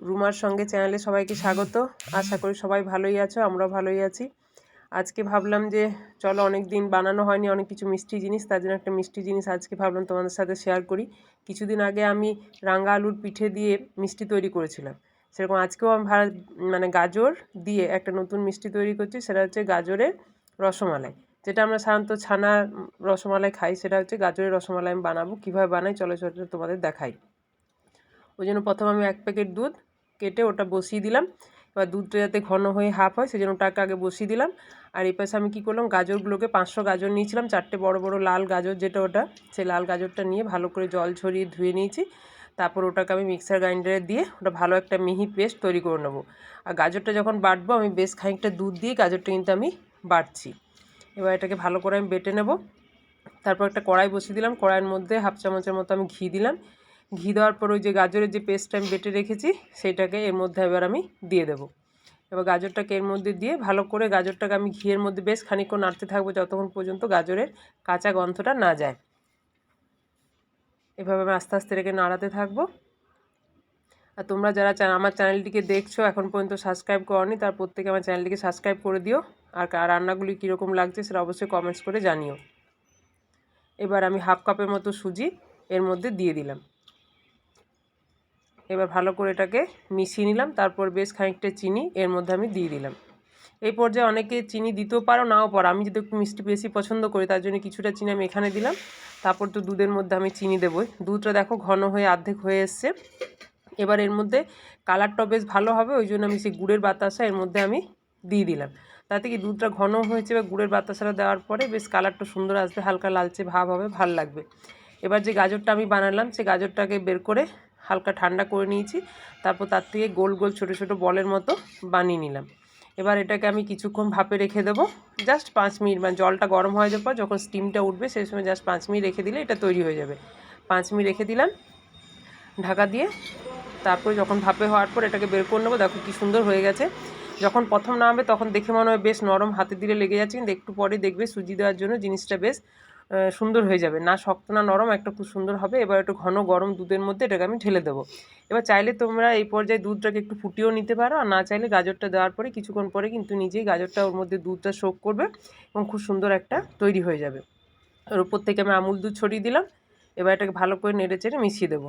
রুমার সঙ্গে চ্যানেলে সবাইকে স্বাগত। আশা করি সবাই ভালোই আছো, আমরাও ভালোই আছি। আজকে ভাবলাম যে চলো অনেক দিন বানানো হয়নি, অনেক কিছু মিষ্টি জিনিস, তার জন্য একটা মিষ্টি জিনিস আজকে ভাবলাম তোমাদের সাথে শেয়ার করি। কিছুদিন আগে আমি রাঙা আলুর পিঠে দিয়ে মিষ্টি তৈরি করেছিলাম। সেরকম আজকেও আমি মানে গাজর দিয়ে একটা নতুন মিষ্টি তৈরি করছি, সেটা হচ্ছে গাজরের রসমালাই। যেটা আমরা সাধারণত ছানা রসমালাই খাই, সেটা হচ্ছে গাজরের রসমালাই আমি বানাবো। কীভাবে বানাই? চলো চলো তোমাদের দেখাই। ওই জন্য প্রথমে আমি এক প্যাকেট দুধ কেটে ওটা বসিয়ে দিলাম। এবার দুধটা যাতে ঘন হয়ে হাফ হয়, সেজন্য ওটাকে আগে বসিয়ে দিলাম। আর এই পাশে আমি কী করলাম, গাজরগুলোকে পাঁচশো গাজর নিয়েছিলাম, চারটে বড় বড় লাল গাজর যেটা ওটা, সেই লাল গাজরটা নিয়ে ভালো করে জল ছড়িয়ে ধুয়ে নিয়েছি। তারপর ওটাকে আমি মিক্সার গ্রাইন্ডারে দিয়ে ওটা ভালো একটা মিহি পেস্ট তৈরি করে নেব। আর গাজরটা যখন বাটবো, আমি বেশ খানিকটা দুধ দিয়ে গাজরটা কিন্তু আমি বাটছি। এবার এটাকে ভালো করে আমি বেটে নেব। তারপর একটা কড়াই বসিয়ে দিলাম। কড়াইয়ের মধ্যে হাফ চামচের মতো আমি ঘি দিলাম। ঘি দেওয়ার পর ওই যে গাজরের যে পেস্টটা আমি বেটে রেখেছি, সেইটাকে এর মধ্যে এবার আমি দিয়ে দেবো। এবার গাজরটাকে এর মধ্যে দিয়ে ভালো করে গাজরটাকে আমি ঘিয়ের মধ্যে বেশ খানিকক্ষণ নাড়তে থাকব যতক্ষণ পর্যন্ত গাজরের কাঁচা গন্ধটা না যায়। এভাবে আমি আস্তে আস্তে রেখে নাড়াতে থাকব। আর তোমরা যারা আমার চ্যানেলটিকে দেখছ, এখন পর্যন্ত সাবস্ক্রাইব করনি, তার প্রত্যেকে আমার চ্যানেলটিকে সাবস্ক্রাইব করে দিও। আর রান্নাগুলি কীরকম লাগছে সেটা অবশ্যই কমেন্টস করে জানিও। এবার আমি হাফ কাপের মতো সুজি এর মধ্যে দিয়ে দিলাম। এবার ভালো করে এটাকে মিশিয়ে নিলাম, তারপর বেশ খানিকটা চিনি এর মধ্যে আমি দিয়ে দিলাম। এই পর্যায়ে অনেকে চিনি দিতেও পারো, নাও পারো। আমি যদি একটু মিষ্টি বেশি পছন্দ করি, তার জন্য কিছুটা চিনি আমি এখানে দিলাম, তারপর তো দুধের মধ্যে আমি চিনি দেবই দুধটা দেখো ঘন হয়ে অর্ধেক হয়ে এসছে। এবার এর মধ্যে কালারটাও বেশ ভালো হবে, ওই জন্য আমি সেই গুড়ের বাতাসা এর মধ্যে আমি দিয়ে দিলাম। তাতে কি দুধটা ঘন হয়েছে বা গুড়ের বাতাসাটা দেওয়ার পরে বেশ কালারটা সুন্দর আসবে, হালকা লালচে ভাব হবে, ভালো লাগবে। এবার যে গাজরটা আমি বানালাম সেই গাজরটাকে বের করে হালকা ঠান্ডা করে নিয়েছি, তারপর তার থেকে গোল গোল ছোটো ছোটো বলের মতো বানিয়ে নিলাম। এবার এটাকে আমি কিছুক্ষণ ভাপে রেখে দেবো। জাস্ট পাঁচ মিনিট মানে জলটা গরম হয়ে যাওয়ার পর যখন স্টিমটা উঠবে, সেই সময় জাস্ট পাঁচ মিনিট রেখে দিলে এটা তৈরি হয়ে যাবে। পাঁচ মিনিট রেখে দিলাম, ঢাকা দিয়ে। তারপরে যখন ভাপে হওয়ার পর এটাকে বের করে নেব। দেখো কী সুন্দর হয়ে গেছে। যখন প্রথম নামবে তখন দেখে মনে হয় বেশ নরম, হাতে দিলে লেগে যাচ্ছে, কিন্তু একটু পরে দেখবে সুজি দেওয়ার জন্য জিনিসটা বেশ সুন্দর হয়ে যাবে। না শক্ত, না নরম, একটা খুব সুন্দর হবে। এবার একটু ঘন গরম দুধের মধ্যে এটাকে আমি ঢেলে দেবো। এবার চাইলে তোমরা এই পর্যায়ে দুধটাকে একটু ফুটিয়েও নিতে পারো। আর না চাইলে গাজরটা দেওয়ার পরে কিছুক্ষণ পরে কিন্তু নিজেই গাজরটা ওর মধ্যে দুধটা শোক করবে এবং খুব সুন্দর একটা তৈরি হয়ে যাবে। ওর উপর থেকে আমি আমুল দুধ ছড়িয়ে দিলাম। এবার এটাকে ভালো করে নেড়ে চেড়ে মিশিয়ে দেবো।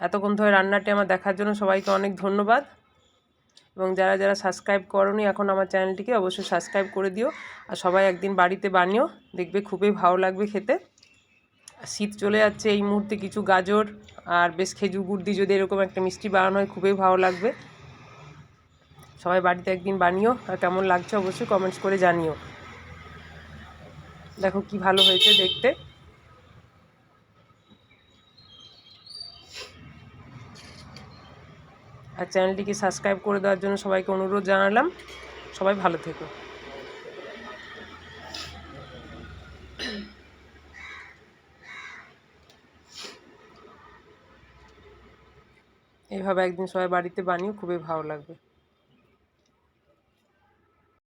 এতক্ষণ ধরে রান্নাটি আমার দেখার জন্য সবাইকে অনেক ধন্যবাদ। এবং যারা যারা সাবস্ক্রাইব করনি এখন আমার চ্যানেলটিকে অবশ্যই সাবস্ক্রাইব করে দিও। আর সবাই একদিন বাড়িতে বানিও, দেখবে খুবই ভালো লাগবে খেতে। শীত চলে যাচ্ছে, এই মুহূর্তে কিছু গাজর আর বেশ খেজুর গুড় দিয়ে যদি এরকম একটা মিষ্টি বানানো হয়, খুবই ভালো লাগবে। সবাই বাড়িতে একদিন বানিও, আর কেমন লাগছে অবশ্যই কমেন্টস করে জানিও। দেখো কি ভালো হয়েছে দেখতে। আর চ্যানেলটিকে সাবস্ক্রাইব করে দেওয়ার জন্য সবাইকে অনুরোধ জানালাম। সবাই ভালো থেকো। এইভাবে একদিন সবাই বাড়িতে বানিয়ে খুবই ভালো লাগবে।